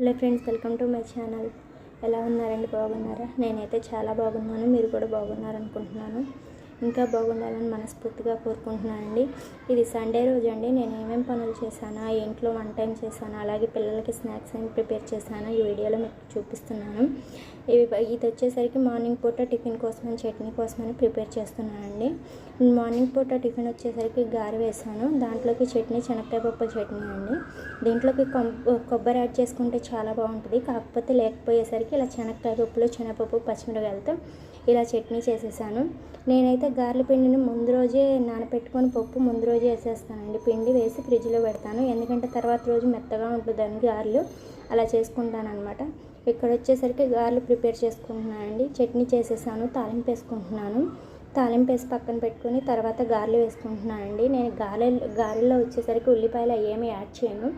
Hello friends welcome to my channel. ఎలా ఉన్నారండి? బాగున్నారా? నేనైతే చాలా బాగున్నాను. మీరు కూడా బాగున్నారనుకుంటున్నాను. ఇంకా బాగుండాలని మనస్ఫూర్తిగా కోరుకుంటున్నానండి. ఇది సండే రోజు అండి నేను ఏమేమి పనులు చేశానా? ఇంట్లో వన్ టైం చేశాను? అలాగే పిల్లలకి స్నాక్స్ ఏమి ప్రిపేర్ చేశాను? ఈ వీడియోలో మీకు చూపిస్తున్నాను. ఇవి ఇది వచ్చేసరికి మార్నింగ్ పూట టిఫిన్ కోసమని చట్నీ కోసమని ప్రిపేర్ చేస్తున్నానండి. మార్నింగ్ పూట టిఫిన్ వచ్చేసరికి గారి వేసాను. దాంట్లోకి చట్నీ శనక్కాయ పప్పు చట్నీ అండి. దీంట్లోకి కొం- కొబ్బరి యాడ్ చేసుకుంటే చాలా బాగుంటుంది. కాకపోతే లేకపోయేసరికి ఇలా శనక్కాయ పప్పులు శనగపప్పు పచ్చిమిరకాయలతో ఇలా చట్నీ చేసేసాను. నేనైతే గారెల పిండిని ముందు రోజే నానబెట్టుకొని పప్పు ముందు రోజే వేసేస్తానండి. పిండి వేసి ఫ్రిడ్జ్లో పెడతాను. ఎందుకంటే తర్వాత రోజు మెత్తగా ఉంటుందని గారెలు అలా చేసుకుంటాను అనమాట ఇక్కడ వచ్చేసరికి గారెలు ప్రిపేర్ చేసుకుంటున్నానండి. చట్నీ చేసేసాను తాలింపు వేసుకుంటున్నాను. తాలింపు వేసి పక్కన పెట్టుకుని తర్వాత గారెలు వేసుకుంటున్నానండి నేను గారెలు గారెల్లో వచ్చేసరికి ఉల్లిపాయలు ఏమీ యాడ్ చేయను.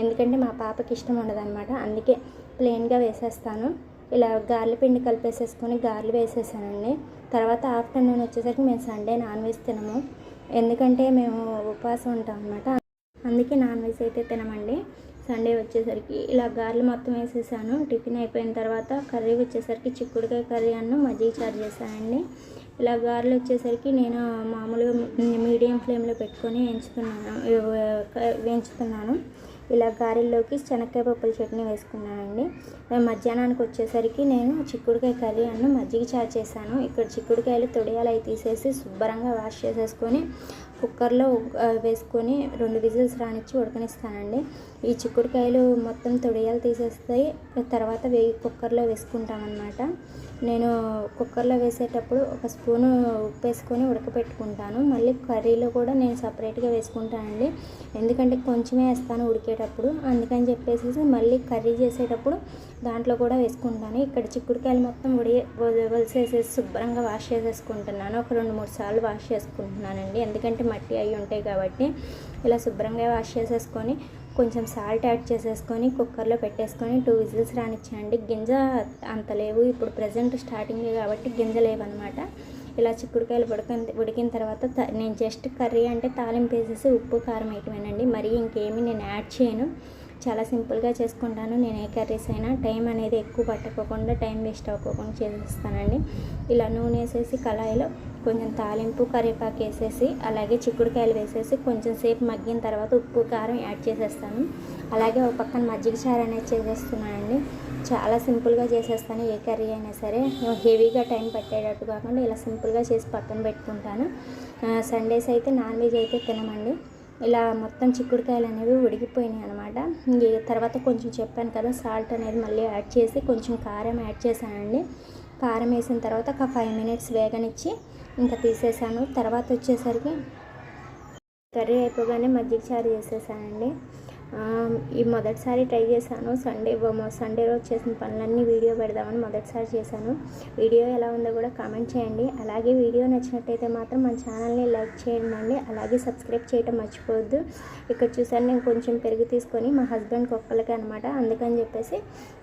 ఎందుకంటే మా పాపకి ఇష్టం ఉండదన్నమాట. అందుకే ప్లెయిన్గా వేసేస్తాను. ఇలా గార్ల పిండి కలిపేసేసుకొని గారెలు వేసేసానండి. తర్వాత ఆఫ్టర్నూన్ వచ్చేసరికి మేము సండే నాన్ వెజ్ తినము. ఎందుకంటే మేము ఉపవాసం ఉంటాం అనమాట అందుకే నాన్ వెజ్ అయితే తినమండి. సండే వచ్చేసరికి ఇలా గారెలు మొత్తం వేసేసాను. టిఫిన్ అయిపోయిన తర్వాత కర్రీ వచ్చేసరికి చిక్కుడుకాయ కర్రీ అన్ను మజ్జిగ చారు చేశానండి. ఇలా గారెలు వచ్చేసరికి నేను మామూలుగా మీడియం ఫ్లేమ్లో పెట్టుకొని వేయించుతున్నాను వేయించుతున్నాను. ఇలా గారెల్లోకి శనక్కాయ పప్పుల చట్నీ వేసుకున్నానండి. మధ్యాహ్నానికి వచ్చేసరికి నేను చిక్కుడుకాయ కర్రీ అన్ను మజ్జిగ చారు చేశాను. ఇక్కడ చిక్కుడుకాయలు తొడియాలు అవి తీసేసి శుభ్రంగా వాష్ చేసేసుకొని కుక్కర్లో వేసుకొని రెండు విజిల్స్ రానిచ్చి ఉడకనిస్తానండి. ఈ చిక్కుడుకాయలు మొత్తం తొడియాలు తీసేస్తాయి. తర్వాత వేయి కుక్కర్లో వేసుకుంటామన్నమాట. నేను కుక్కర్లో వేసేటప్పుడు ఒక స్పూను ఉప్పు వేసుకొని ఉడకపెట్టుకుంటాను. మళ్ళీ కర్రీలో కూడా నేను సపరేట్గా వేసుకుంటానండి. ఎందుకంటే కొంచెమే వేస్తాను ఉడికేటప్పుడు. అందుకని చెప్పేసి మళ్ళీ కర్రీ చేసేటప్పుడు దాంట్లో కూడా వేసుకుంటాను. ఇక్కడ చిక్కుడుకాయలు మొత్తం ఉడి వలిసేసేసి శుభ్రంగా వాష్ చేసేసుకుంటున్నాను. ఒక రెండు మూడు సార్లు వాష్ చేసుకుంటున్నానండి. ఎందుకంటే మట్టి అయి ఉంటాయి కాబట్టి. ఇలా శుభ్రంగా వాష్ చేసేసుకొని కొంచెం సాల్ట్ యాడ్ చేసేసుకొని కుక్కర్లో పెట్టేసుకొని టూ విజిల్స్ రానిచ్చేయండి. గింజ అంత లేవు. ఇప్పుడు ప్రజెంట్ స్టార్టింగ్ కాబట్టి గింజ లేవన్నమాట. ఇలా చిక్కుడుకాయలు ఉడక ఉడికిన తర్వాత నేను జస్ట్ కర్రీ అంటే తాలింపు వేసేసి ఉప్పు కారం వేయటమేనండి మరి ఇంకేమీ నేను యాడ్ చేయను. చాలా సింపుల్గా చేసుకుంటాను. నేను ఏ కర్రీస్ అయినా టైం అనేది ఎక్కువ పట్టకోకుండా టైం వేస్ట్ అవ్వకోకుండా చేసేస్తానండి. ఇలా నూనె వేసేసి కళాయిలో కొంచెం తాలింపు కరివేపాకు వేసేసి అలాగే చిక్కుడుకాయలు వేసేసి కొంచెం సేపు మగ్గిన తర్వాత ఉప్పు కారం యాడ్ చేసేస్తాను. అలాగే ఒక పక్కన మజ్జిగ చారు అనేది చేసేస్తున్నానండి. చాలా సింపుల్గా చేసేస్తాను ఏ కర్రీ అయినా సరే. హెవీగా టైం పట్టేటట్టు కాకుండా ఇలా సింపుల్గా చేసి పక్కన పెట్టుకుంటాను. సండేస్ అయితే నాన్ వెజ్ అయితే తినమండి. ఇలా మొత్తం చిక్కుడుకాయలు అనేవి ఉడికిపోయినాయి అనమాట తర్వాత కొంచెం చెప్పాను కదా సాల్ట్ అనేది మళ్ళీ యాడ్ చేసి కొంచెం కారం యాడ్ చేశానండి. కారం వేసిన తర్వాత ఒక ఫైవ్ మినిట్స్ వేగనిచ్చి ఇంకా తీసేసాను. తర్వాత వచ్చేసరికి కర్రీ అయిపోగానే మజ్జిగ చారు చేసేసానండి. ఈ మొదటిసారి ట్రై చేశాను. సండే సండే రోజు చేసిన పనులన్నీ వీడియో పెడదామని మొదటిసారి చేశాను. వీడియో ఎలా ఉందో కూడా కామెంట్ చేయండి. అలాగే వీడియో నచ్చినట్టయితే మాత్రం మన ఛానల్ని లైక్ చేయండి అండి. అలాగే సబ్స్క్రైబ్ చేయటం మర్చిపోవద్దు. ఇక్కడ చూసాను నేను కొంచెం పెరుగు తీసుకొని మా హస్బెండ్కి ఒక్కళ్ళకి అనమాట అందుకని చెప్పేసి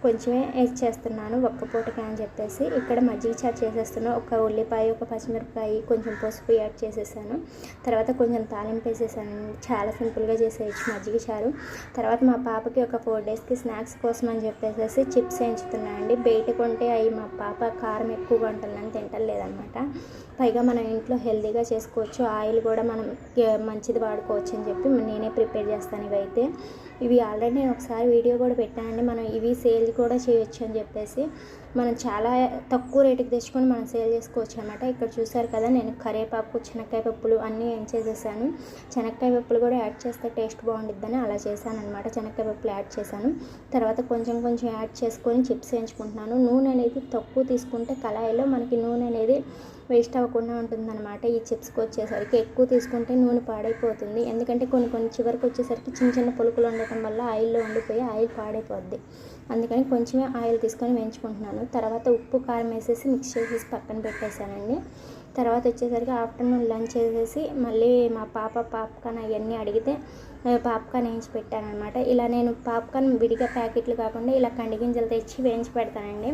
కొంచెమే చేస్తున్నాను. ఒక్క పూటకి అని చెప్పేసి ఇక్కడ మజ్జిగ చారు చేసేస్తున్నాను ఒక ఉల్లిపాయ ఒక పచ్చిమిరపకాయ కొంచెం పసుపు యాడ్ చేసేసాను. తర్వాత కొంచెం తాలింపు వేసేసాను. చాలా సింపుల్గా చేసేయచ్చు మజ్జిగ చారు. తర్వాత మా పాపకి ఒక ఫోర్ డేస్కి స్నాక్స్ కోసం అని చెప్పేసి చిప్స్ వేయించుతున్నానండి బయట కొంటే అవి మా పాప కారం ఎక్కువగా ఉంటుందని తింటలేదనమాట పైగా మనం ఇంట్లో హెల్తీగా చేసుకోవచ్చు. ఆయిల్ కూడా మనం మంచిది వాడుకోవచ్చు అని చెప్పి నేనే ప్రిపేర్ చేస్తాను ఇవైతే. ఇవి ఆల్రెడీ నేను ఒకసారి వీడియో కూడా పెట్టానండి మనం ఇవి సేల్ కూడా చేయొచ్చు అని చెప్పేసి. మనం చాలా తక్కువ రేటుకి తెచ్చుకొని మనం సేల్ చేసుకోవచ్చు అనమాట ఇక్కడ చూసారు కదా నేను కరివేపాకు చెనక్కాయ పప్పులు అన్నీ ఏం చేసేసాను చెనక్కాయ పప్పులు కూడా యాడ్ చేస్తే టేస్ట్ బాగుండిద్దని అలా చేశాను. అనమాట శనక్కాయ పప్పులు యాడ్ చేశాను. తర్వాత కొంచెం కొంచెం యాడ్ చేసుకొని చిప్స్ వేయించుకుంటున్నాను. నూనె అనేది తక్కువ తీసుకుంటే కళాయిలో మనకి నూనె అనేది వేస్ట్ అవ్వకుండా ఉంటుందన్నమాట. ఈ చిప్స్కి వచ్చేసరికి ఎక్కువ తీసుకుంటే నూనె పాడైపోతుంది. ఎందుకంటే కొన్ని కొన్ని చివరికి వచ్చేసరికి చిన్న చిన్న పులుకులు ఉండటం వల్ల ఆయిల్లో ఉండిపోయి ఆయిల్ పాడైపోద్ది. అందుకని కొంచెమే ఆయిల్ తీసుకొని వేయించుకుంటున్నాను. తర్వాత ఉప్పు కారం వేసేసి మిక్స్ చేసేసి పక్కన పెట్టేశానండి. తర్వాత వచ్చేసరికి ఆఫ్టర్నూన్ లంచ్ చేసేసి మళ్ళీ మా పాప పాప్కాన్ అవన్నీ అడిగితే పాప్కార్న్ వేయించి పెట్టాను అనమాట ఇలా నేను పాప్కార్న్ విడిగా ప్యాకెట్లు కాకుండా ఇలా కండి గింజలు తెచ్చి వేయించి పెడతానండి.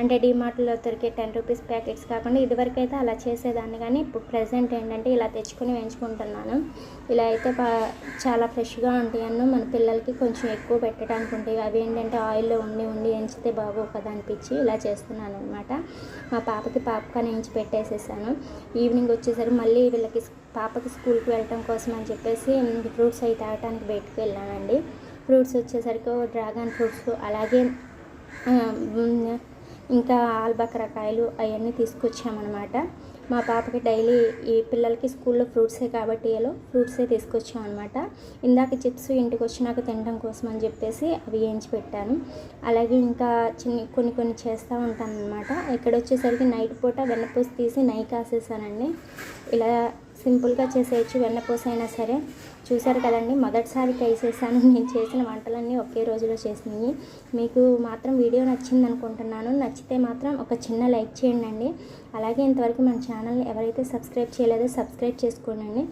అంటే డిమార్ట్లో దొరికే టెన్ రూపీస్ ప్యాకెట్స్ కాకుండా ఇదివరకు అయితే అలా చేసేదాన్ని. కానీ ఇప్పుడు ప్రజెంట్ ఏంటంటే ఇలా తెచ్చుకొని వేయించుకుంటున్నాను. ఇలా అయితే చాలా ఫ్రెష్గా ఉంటాయి అన్న. మన పిల్లలకి కొంచెం ఎక్కువ పెట్టడానికి ఉంటాయి. అవి ఏంటంటే ఆయిల్లో ఉండి ఉండి ఎంచితే బాగోవు కదా అనిపించి ఇలా చేస్తున్నాను అనమాట మా పాపకి పాప్కార్న్ వేయించి పెట్టేసేసాను. ఈవినింగ్ వచ్చేసరికి మళ్ళీ వీళ్ళకి పాపకి స్కూల్కి వెళ్ళటం కోసం అని చెప్పేసి ఫ్రూట్స్ అవి తాగడానికి బయటకు వెళ్ళానండి. ఫ్రూట్స్ వచ్చేసరికి డ్రాగన్ ఫ్రూట్స్ అలాగే ఇంకా ఆల్బకరకాయలు అవన్నీ తీసుకొచ్చామన్నమాట. మా పాపకి డైలీ ఈ పిల్లలకి స్కూల్లో ఫ్రూట్సే కాబట్టి ఏలో ఫ్రూట్సే తీసుకొచ్చామన్నమాట. ఇందాక చిప్స్ ఇంటికి వచ్చినాక తినడం కోసం అని చెప్పేసి అవి వేయించి పెట్టాను. అలాగే ఇంకా చిన్న కొన్ని కొన్ని చేస్తూ ఉంటాను అనమాట ఇక్కడ వచ్చేసరికి నైట్ పూట వెన్నపూస తీసి నై కాసేసానండి ఇలా సింపుల్గా చేసేయచ్చు వెన్నపూస అయినా సరే. చూసారు కదండి మొదటిసారి చేసేసాను నేను చేసిన వంటలన్నీ ఒకే రోజులో చేసినవి మీకు మాత్రం వీడియో నచ్చింది అనుకుంటున్నాను. నచ్చితే మాత్రం ఒక చిన్న లైక్ చేయండి అలాగే ఇంతవరకు మన ఛానల్ని ఎవరైతే సబ్స్క్రైబ్ చేయలేదో సబ్స్క్రైబ్ చేసుకోండి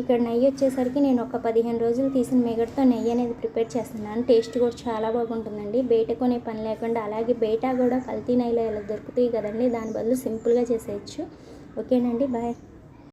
ఇక్కడ నెయ్యి వచ్చేసరికి నేను ఒక పదిహేను రోజులు తీసిన మిగడతో నెయ్యి అనేది ప్రిపేర్ చేస్తున్నాను. టేస్ట్ కూడా చాలా బాగుంటుందండి. బయట కొనే పని లేకుండా అలాగే బయట కూడా కల్తీ నెయ్యిలో ఇలా దొరుకుతాయి కదండి దాని బదులు సింపుల్గా చేసేయచ్చు. ఓకేనండి బాయ్.